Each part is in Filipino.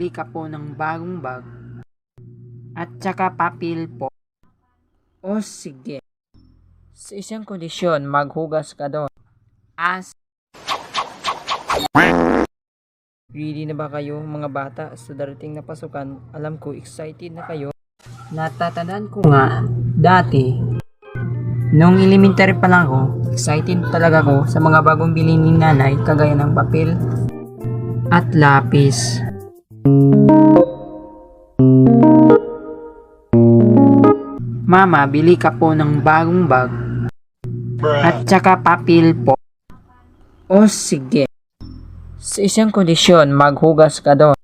Bili ka po ng bagong bag. At saka papel po. O sige. Sa isang kondisyon, maghugas ka doon. As Ready na ba kayo mga bata sa darating na pasukan? Alam ko excited na kayo. Natatandaan ko nga dati nung elementary pa lang ako, excited talaga ako sa mga bagong bili ni nanay kagaya ng papel at lapis. Mama, bili ka po ng bagong bag at saka papel po. O sige. Sa isang kondisyon, maghugas ka doon.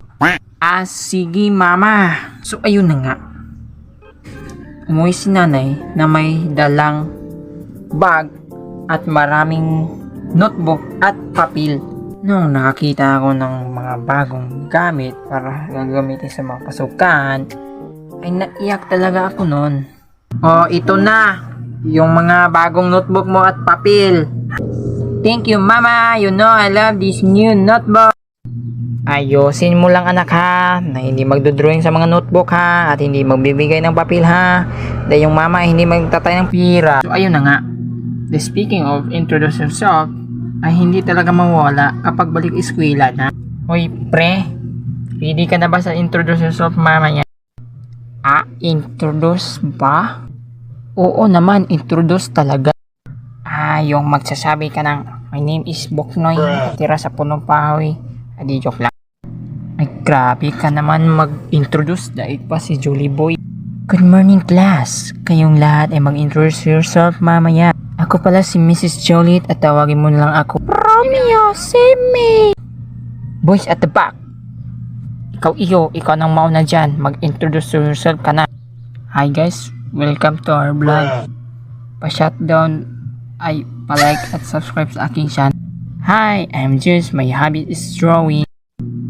Ah, sige mama. So ayun na nga. Umuwi si nanay na may dalang bag at maraming notebook at papel. Nung nakakita ako ng mga bagong gamit para gagamitin sa mga pasukan, ay naiyak talaga ako noon. Oh, ito na! Yung mga bagong notebook mo at papel. Thank you, Mama. You know I love this new notebook. Ayusin mo lang anak ha, na hindi magdodrawing sa mga notebook ha, at hindi magbibigay ng papel ha, dahil yung mama hindi magtatay ng pira. So ayun na nga, the speaking of introduce yourself, ay hindi talaga mawala kapag balik eskwela na. Hoy pre, ready ka na ba sa introduce yourself mamaya? Ah, introduce ba? Oo naman, introduce talaga. Ah, yung magsasabi ka ng, My name is Boknoy, tira sa punong pahoy. Adi, joke lang. Ay, grabe ka naman mag-introduce dahil pa si Julie Boy. Good morning, class. Kayong lahat ay mag-introduce yourself mamaya. Ako pala si Mrs. Joliet at tawagin mo na lang ako. Romeo, save me! Boys at the back. Ikaw iyo, ikaw nang mauna dyan. Mag-introduce yourself ka na. Hi guys, welcome to our vlog. Pa-shutdown ay palike at subscribe sa aking channel. Hi, I'm Jules. My hobby is drawing.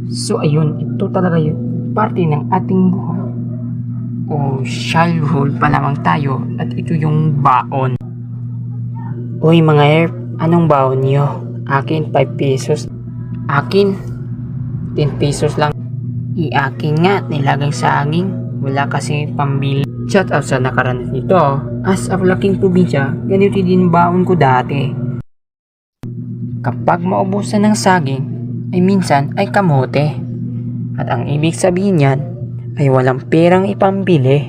So ayun, ito talaga yun. Parte ng ating buhay. O childhood pa lamang tayo at ito yung baon. Uy mga herp, anong baon niyo? Akin 5 pesos. Akin 10 pesos lang. I-akin nga, nilagay sa aging. Wala kasi pambili. Shout out sa nakaranas nito. As a laking probinsya, ganito din baon ko dati. Kapag maubusan ng saging, ay minsan ay kamote. At ang ibig sabihin niyan ay walang perang ipambili.